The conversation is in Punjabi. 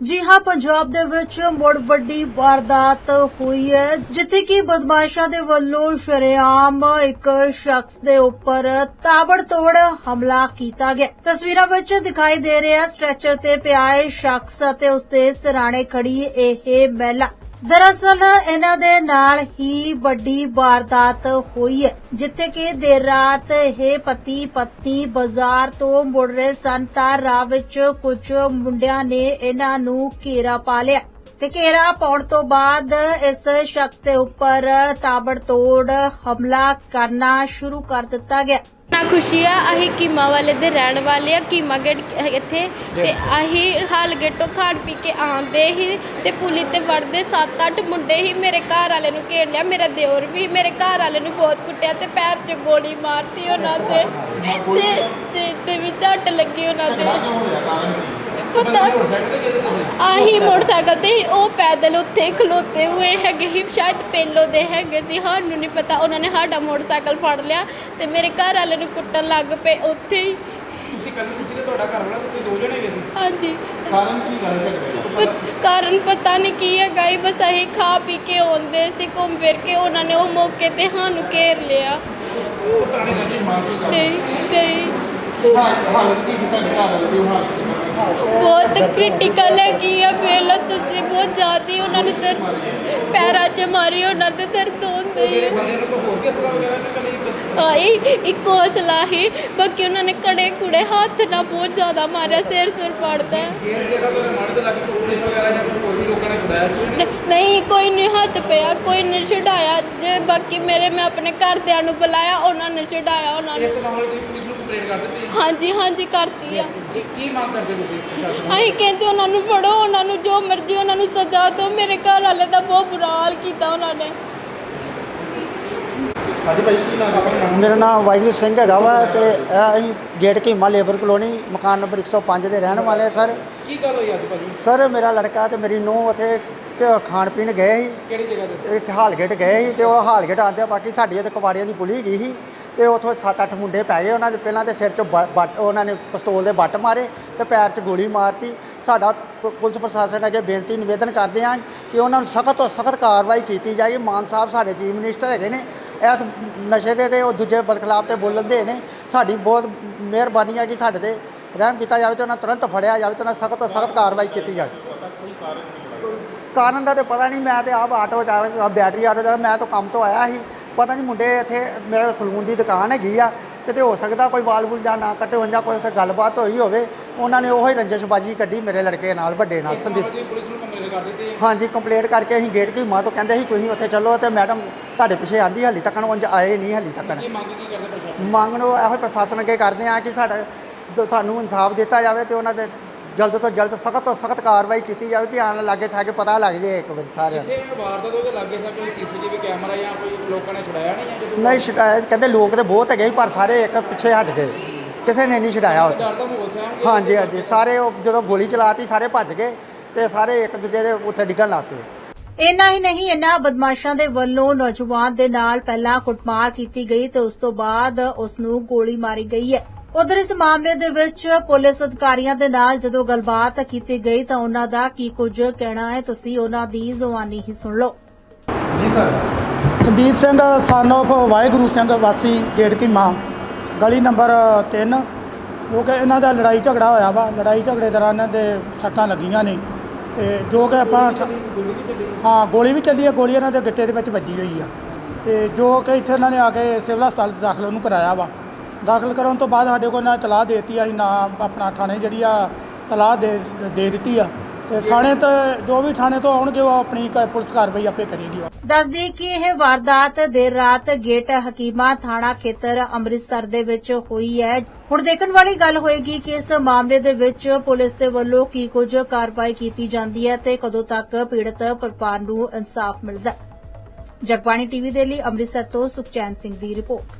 ਜੀ ਹਾਂ, ਪੰਜਾਬ ਦੇ ਵਿੱਚ ਮੁੜ ਵੱਡੀ ਵਾਰਦਾਤ ਹੋਈ ਹੈ, ਜਿੱਥੇ ਕਿ ਬਦਮਾਸ਼ਾਂ ਦੇ ਵੱਲੋਂ ਸ਼ਰੇਆਮ ਇੱਕ ਸ਼ਖਸ ਦੇ ਉੱਪਰ ਤਾਬੜਤੋੜ ਹਮਲਾ ਕੀਤਾ ਗਿਆ। ਤਸਵੀਰਾਂ ਵਿੱਚ ਦਿਖਾਈ ਦੇ ਰਿਹਾ ਸਟ੍ਰੈਚਰ ਤੇ ਪਿਆ ਇਹ ਸ਼ਖਸ ਅਤੇ ਉਸ ਦੇ ਸਿਰਾਣੇ ਖੜੀ ਇਹ ਮਹਿਲਾ। ਦਰਅਸਲ ਇਹਨਾਂ ਦੇ ਨਾਲ ਹੀ ਵੱਡੀ ਵਾਰਦਾਤ ਹੋਈ ਹੈ, ਜਿੱਥੇ ਕਿ ਦੇਰ ਰਾਤ ਇਹ ਪਤੀ ਪਤਨੀ ਬਾਜ਼ਾਰ ਤੋਂ ਮੁੜ ਰਹੇ ਸਨ ਤਾਂ ਰਾਹ ਵਿੱਚ ਕੁਝ ਮੁੰਡਿਆਂ ਨੇ ਇਹਨਾਂ ਨੂੰ ਘੇਰਾ ਪਾ ਲਿਆ ਤੇ ਘੇਰਾ ਪਾਉਣ ਤੋਂ ਬਾਅਦ ਇਸ ਸ਼ਖਸ ਦੇ ਉੱਪਰ ਤਾਬੜਤੋੜ ਹਮਲਾ ਕਰਨਾ ਸ਼ੁਰੂ ਕਰ ਦਿੱਤਾ ਗਿਆ। ਨਾ ਖੁਸ਼ੀ ਆ ਅਸੀਂ ਕੀਮਾ ਵਾਲੇ ਦੇ ਰਹਿਣ ਵਾਲੇ ਆ ਕੀਮਾ ਗੇਟ ਇੱਥੇ। ਤੇ ਅਸੀਂ ਹਾਲ ਗੇਟੋਂ ਖਾਣ ਪੀ ਕੇ ਆਉਂਦੇ ਹੀ ਤੇ ਪੁਲੀ ਤੇ ਵੜਦੇ 7-8 ਮੁੰਡੇ ਹੀ ਮੇਰੇ ਘਰ ਵਾਲੇ ਨੂੰ ਘੇਰ ਲਿਆ ਮੇਰਾ ਦਿਓਰ ਵੀ ਮੇਰੇ ਘਰ ਵਾਲੇ ਨੂੰ ਬਹੁਤ ਕੁੱਟਿਆ ਤੇ ਪੈਰ 'ਚ ਗੋਲੀ ਮਾਰਤੀ ਉਹਨਾਂ ਦੇ ਸਿਰ 'ਚ ਤੇ ਵੀ ਝੱਟ ਲੱਗੀ ਉਹਨਾਂ ਦੇ ਪਤਾ ਆਹੀ ਮੋਟਰਸਾਈਕਲ ਤੇ ਹੀ ਉਹ ਪੈਦਲ ਉੱਥੇ ਖਲੋਤੇ ਹੋਏ ਹੈਗੇ ਹੀ ਸ਼ਾਇਦ ਪਹਿਲੋਂ ਦੇ ਹੈਗੇ ਸੀ ਸਾਨੂੰ ਨਹੀਂ ਪਤਾ। ਉਹਨਾਂ ਨੇ ਸਾਡਾ ਮੋਟਰਸਾਈਕਲ ਫੜ ਲਿਆ ਤੇ ਮੇਰੇ ਘਰ ਵਾਲੇ ਨੂੰ ਕੁੱਟਣ ਲੱਗ ਪਏ ਉੱਥੇ ਹੀ। ਤੁਸੀਂ ਕੱਲ ਤੁਸੀਂ ਤੇ ਤੁਹਾਡਾ ਘਰ ਵਾਲਾ ਸੀ ਕੋਈ ਦੋ ਜਣੇ ਹੈਗੇ ਸੀ? ਹਾਂਜੀ। ਕਾਰਨ ਕੀ ਗੱਲ ਪਤਾ ਨਹੀਂ ਕੀ ਹੀ ਬਸ ਅਸੀਂ ਖਾ ਪੀ ਕੇ ਆਉਂਦੇ ਸੀ ਘੁੰਮ ਫਿਰ ਕੇ ਉਹਨਾਂ ਨੇ ਉਹ ਮੌਕੇ ਤੇ ਸਾਨੂੰ ਘੇਰ ਲਿਆ। ਉਹ ਨਹੀਂ ਨਹੀਂ। ਹਾਲਤ ਕੀ ਘਰ ਵਾਲੇ ਦੀ ਹਾਲਤ ਕੀ? ਬਹੁਤ ਕ੍ਰਿਟੀਕਲ ਹੈਗੀ ਆ ਪਹਿਲਾਂ ਤੁਸੀਂ ਬਹੁਤ ਜ਼ਿਆਦਾ ਉਹਨਾਂ ਨੂੰ ਦਰ ਪੈਰਾਂ 'ਚ ਮਾਰੀ ਉਹਨਾਂ ਦੇ ਦਰਦ ਹੁੰਦੇ ਜਿਹੜੇ ਬੰਦੇ ਨੂੰ ਕੋਈ ਹੋਰ ਕੇ ਅਸਲਾ ਵਗੈਰਾ ਨਿਕਲੀ ਆਈ ਇੱਕੋ ਹਸਲਾ ਹੀ ਬਾਕੀ ਉਹਨਾਂ ਨੇ ਕੜੇ ਕੁੜੇ ਹੱਥ ਨਾਲ ਬਹੁਤ ਜ਼ਿਆਦਾ ਮਾਰਿਆ ਸਿਰ ਸੁਰ ਪੜਦਾ ਛੁਡਾਇਆ ਕੋਈ ਨਹੀਂ? ਕੋਈ ਨਹੀਂ ਹੱਥ ਪਿਆ ਕੋਈ ਨਹੀਂ ਛਡਾਇਆ। ਜੇ ਬਾਕੀ ਮੇਰੇ ਮੈਂ ਆਪਣੇ ਘਰਦਿਆਂ ਨੂੰ ਬੁਲਾਇਆ ਉਹਨਾਂ ਨੇ ਛਡਾਇਆ ਉਹਨਾਂ ਨੇ। ਇਸ ਮਾਮਲੇ ਦੀ ਪੁਲਿਸ ਨੂੰ ਕੰਪਲੇਂਟ ਕਰ ਦਿੱਤੀ? ਹਾਂਜੀ ਹਾਂਜੀ ਕਰਤੀ ਆ। ਕੀ ਕੀ ਮੰਗ ਕਰਦੇ ਤੁਸੀਂ ਪ੍ਰਸ਼ਾਸਨ ਤੋਂ? ਅਸੀਂ ਕਹਿੰਦੇ ਉਹਨਾਂ ਨੂੰ ਫੜੋ ਉਹਨਾਂ ਨੂੰ ਜੋ ਮਰਜ਼ੀ ਉਹਨਾਂ ਨੂੰ ਸਜ਼ਾ ਦਿਓ। ਮੇਰੇ ਘਰ ਵਾਲੇ ਦਾ ਬਹੁਤ ਬੁਰਾ ਹਾਲ ਕੀਤਾ ਉਹਨਾਂ ਨੇ। ਹਾਂਜੀ ਭਾਈ ਕੀ ਨਾਮ ਆਪਣਾ? ਨਾਮ ਮੇਰਾ ਨਾਮ ਵਾਹਿਗੁਰੂ ਸਿੰਘ ਹੈਗਾ ਵਾ ਤੇ ਇਹ ਅਸੀਂ ਗੇਟ ਕੀਮਾ ਲੇਬਰ ਕਲੋਨੀ ਮਕਾਨ ਨੰਬਰ 105 ਦੇ ਰਹਿਣ ਵਾਲੇ ਆ ਸਰ। ਕੀ ਗੱਲ ਹੋਈ ਅੱਜ ਭਾਜੀ? ਸਰ ਮੇਰਾ ਲੜਕਾ ਤੇ ਮੇਰੀ ਨੂੰਹ ਉੱਥੇ ਕ- ਖਾਣ ਪੀਣ ਗਏ ਸੀ। ਕਿਹੜੀ ਜਗ੍ਹਾ ਤੇ? ਇੱਕ ਹਾਲਗੇਟ ਗਏ ਸੀ ਤੇ ਉਹ ਹਾਲਗੇਟ ਆਉਂਦੇ ਬਾਕੀ ਸਾਡੀ ਇੱਥੇ ਕੁਵਾੜੀਆਂ ਦੀ ਪੁਲੀ ਗਈ ਸੀ ਤੇ ਉੱਥੋਂ 7-8 ਮੁੰਡੇ ਪੈ ਗਏ ਉਹਨਾਂ ਦੇ ਪਹਿਲਾਂ ਤੇ ਸਿਰ 'ਚ ਬ- ਬੱਟ ਉਹਨਾਂ ਨੇ ਪਿਸਤੌਲ ਦੇ ਬੱਟ ਮਾਰੇ ਤੇ ਪੈਰ 'ਚ ਗੋਲੀ ਮਾਰਤੀ। ਸਾਡਾ ਪ- ਪੁਲਿਸ ਪ੍ਰਸ਼ਾਸਨ ਅੱਗੇ ਬੇਨਤੀ ਨਿਵੇਦਨ ਕਰਦੇ ਹਾਂ ਕਿ ਉਹਨਾਂ ਨੂੰ ਸਖਤ ਤੋਂ ਸਖਤ ਕਾਰਵਾਈ ਕੀਤੀ ਜਾਏ। ਮਾਨ ਸਾਹਿਬ ਸਾਡੇ ਚੀਫ ਮਿਨਿਸਟਰ ਹੈਗੇ ਨੇ ਇਸ ਨਸ਼ੇ ਦੇ ਤੇ ਉਹ ਦੂਜੇ ਬਦਖਲਾਫ ਤੇ ਬੋਲਣ ਦੇ ਨੇ। ਸਾਡੀ ਬਹੁਤ ਮਿਹਰਬਾਨੀ ਹੈ ਕਿ ਸਾਡੇ ਤੇ ਰਹਿਮ ਕੀਤਾ ਜਾਵੇ ਤੇ ਉਹਨਾਂ ਤੁਰੰਤ ਫੜਿਆ ਜਾਵੇ ਤੇ ਉਹਨਾਂ ਸਖਤ ਤੋਂ ਸਖਤ ਕਾਰਵਾਈ ਕੀਤੀ ਜਾਵੇ। ਕਾਰਨ ਦਾ ਤੇ ਪਤਾ ਨਹੀਂ, ਮੈਂ ਤੇ ਆਪ ਆਟੋ ਚਾਲਕ ਬੈਟਰੀ ਆਟੋ ਚਾਲਕ, ਮੈਂ ਤਾਂ ਕੰਮ ਤੋਂ ਆਇਆ ਸੀ। ਪਤਾ ਨਹੀਂ ਮੁੰਡੇ ਇੱਥੇ ਮੇਰੇ ਸਲੂਨ ਦੀ ਦੁਕਾਨ ਹੈਗੀ ਆ, ਕਿਤੇ ਹੋ ਸਕਦਾ ਕੋਈ ਵਾਲ ਵੂਲ ਜਾਂ ਨਾ ਕੱਟੇ ਹੋਣ ਜਾਂ ਕੋਈ ਉੱਥੇ ਗੱਲਬਾਤ ਹੋਈ ਹੋਵੇ। ਉਹਨਾਂ ਨੇ ਉਹੀ ਰੰਜਿਸ਼ਬਾਜੀ ਕੱਢੀ ਮੇਰੇ ਲੜਕੇ ਨਾਲ ਵੱਡੇ ਨਾਲ ਸੰਦੀਪ। ਪੁਲਿਸ ਨੂੰ ਕੰਪਲੇਂਟ ਕਰ ਦਿੱਤੀ। ਹਾਂਜੀ ਕੰਪਲੇਂਟ ਕਰਕੇ ਅਸੀਂ ਗੇਟ ਕੀ ਮਾਂ ਤੋਂ ਕਹਿੰਦੇ ਸੀ ਤੁਸੀਂ ਉੱਥੇ ਚੱਲੋ ਤੇ ਮੈਡਮ ਤੁਹਾਡੇ ਪਿੱਛੇ ਆਂਦੀ ਹਾਲੀ ਤੱਕ ਉਂਝ ਆਏ ਨਹੀਂ ਹਾਲੀ ਤੱਕ ਕੀ ਮੰਗ ਕੀ ਕਰਦੇ ਪ੍ਰਸ਼ਾਸਨ? ਮੰਗ ਨੂੰ ਇਹੋ ਪ੍ਰਸ਼ਾਸਨ ਅੱਗੇ ਕਰਦੇ ਆ ਕਿ ਸਾਡਾ ਸਾਨੂੰ ਇਨਸਾਫ ਦਿੱਤਾ ਜਾਵੇ ਤੇ ਉਹਨਾਂ ਦੇ ਜਲਦ ਤੋਂ ਜਲਦ ਸਖਤ ਤੋਂ ਸਖਤ ਕਾਰਵਾਈ ਕੀਤੀ ਜਾਵੇ ਕਿ ਆਣ ਲਾਗੇ ਛਾਗੇ ਪਤਾ ਲੱਗ ਜੇ ਇੱਕ ਵਾਰੀ ਸਾਰਿਆਂ ਨੂੰ। ਜਿੱਥੇ ਵਾਰਦਾਤ ਉਹਦੇ ਲੱਗੇ ਸਾ ਕੋਈ ਸੀਸੀਟੀਵੀ ਕੈਮਰਾ ਜਾਂ ਕੋਈ ਲੋਕਾਂ ਨੇ ਛੁਡਾਇਆ ਨਹੀਂ ਨਹੀਂ ਸ਼ਿਕਾਇਤ ਕਹਿੰਦੇ ਲੋਕ ਤੇ ਬਹੁਤ ਹੈਗੇ ਪਰ ਸਾਰੇ ਇੱਕ ਪਿੱਛੇ ਹਟ ਗਏ। ਕਿਸੇ ਨੇ ਨਹੀਂ ਛਡਾਇਆ ਉੱਥੇ। ਦਾ ਹਾਂਜੀ ਹਾਂਜੀ। ਸਾਰੇ ਉਹ ਜਦੋਂ ਗੋਲੀ ਚਲਾਤੀ ਸਾਰੇ ਭੱਜ ਗਏ ਤੇ ਸਾਰੇ ਇੱਕ ਦੂਜੇ ਦੇ ਉੱਥੇ ਡਿੱਗਣ ਲੱਗ ਪਏ। ਇੰਨਾ ਹੀ ਨਹੀਂ ਇਨ੍ਹਾਂ ਬਦਮਾਸ਼ਾਂ ਦੇ ਵੱਲੋਂ ਨੌਜਵਾਨ ਦੇ ਨਾਲ ਪਹਿਲਾਂ ਕੁੱਟਮਾਰ ਕੀਤੀ ਗਈ ਤੇ ਉਸ ਤੋਂ ਬਾਅਦ ਉਸ ਨੂੰ ਗੋਲੀ ਮਾਰੀ ਗਈ ਹੈ। ਉਧਰ ਇਸ ਮਾਮਲੇ ਦੇ ਵਿੱਚ ਪੁਲਿਸ ਅਧਿਕਾਰੀਆਂ ਦੇ ਨਾਲ ਜਦੋਂ ਗੱਲਬਾਤ ਕੀਤੀ ਗਈ ਤਾਂ ਉਹਨਾਂ ਦਾ ਕੀ ਕੁਝ ਕਹਿਣਾ ਹੈ ਤੁਸੀਂ ਉਹਨਾਂ ਦੀ ਜ਼ੁਬਾਨੀ ਹੀ ਸੁਣ ਲਓ। ਜੀ sir. Sandeep Singh son of Waheguru Singh ਵਾਸੀ ਗੇਟ ਕੀ ਮਾਂ ਗਲੀ ਨੰਬਰ 3 ਜੋ ਕਿ ਇਹਨਾਂ ਦਾ ਲੜਾਈ ਝਗੜਾ ਹੋਇਆ ਵਾ। ਲੜਾਈ ਝਗੜੇ ਦੌਰਾਨ ਇਹਨਾਂ ਦੇ ਸੱਟਾਂ ਲੱਗੀਆਂ ਨੇ ਤੇ ਜੋ ਕਿ ਆਪਾਂ ਹਾਂ ਗੋਲੀ ਵੀ ਚੱਲੀ। ਹੈ ਗੋਲੀ ਇਹਨਾਂ ਦੇ ਗਿੱਟੇ ਦੇ ਵਿੱਚ ਵੱਜੀ ਹੋਈ ਆ। ਤੇ ਜੋ ਕਿ ਇੱਥੇ ਇਹਨਾਂ ਨੇ ਆ ਕੇ ਸਿਵਲ ਹਸਪਤਾਲ ਦਾਖਲ ਉਹਨੂੰ ਕਰਾਇਆ ਵਾ। ਦਾਖਲ ਕਰਾਉਣ ਤੋਂ ਬਾਅਦ ਸਾਡੇ ਕੋਲ ਨਾ ਤਲਾਹ ਦਿੱਤੀ ਆ। ਅਸੀਂ ਨਾ ਆਪਣਾ ਥਾਣੇ ਜਿਹੜੀ ਆ ਤਲਾਹ ਦੇ ਦੇ ਦਿੱਤੀ ਆ। ਤੇ ਥਾਣੇ ਤੇ ਜੋ ਵੀ ਥਾਣੇ ਤੋਂ ਆਉਣਗੇ ਉਹ ਆਪਣੀ ਕ- ਪੁਲਿਸ ਕਾਰਵਾਈ ਆਪੇ ਕਰੇਗੀ ਦੱਸਦੀ ਕਿ ਇਹ ਵਾਰਦਾਤ ਦੇਰ ਰਾਤ ਗੇਟ ਹਕੀਮਾ ਥਾਣਾ ਖੇਤਰ ਅੰਮ੍ਰਿਤਸਰ ਦੇ ਵਿੱਚ ਹੋਈ ਹੈ। ਹੁਣ ਦੇਖਣ ਵਾਲੀ ਗੱਲ ਹੋਏਗੀ ਕਿ ਇਸ ਮਾਮਲੇ ਦੇ ਵਿੱਚ ਪੁਲਿਸ ਦੇ ਵੱਲੋਂ ਕੀ ਕੁਝ ਕਾਰਵਾਈ ਕੀਤੀ ਜਾਂਦੀ ਹੈ ਤੇ ਕਦੋਂ ਤੱਕ ਪੀੜਤ ਪਰਿਵਾਰ ਨੂੰ ਇਨਸਾਫ ਮਿਲਦਾ ਹੈ। ਜਗਬਾਣੀ ਟੀਵੀ ਦੇ ਲਈ ਅੰਮ੍ਰਿਤਸਰ ਤੋਂ ਸੁਖਚੈਨ ਸਿੰਘ ਦੀ ਰਿਪੋਰਟ।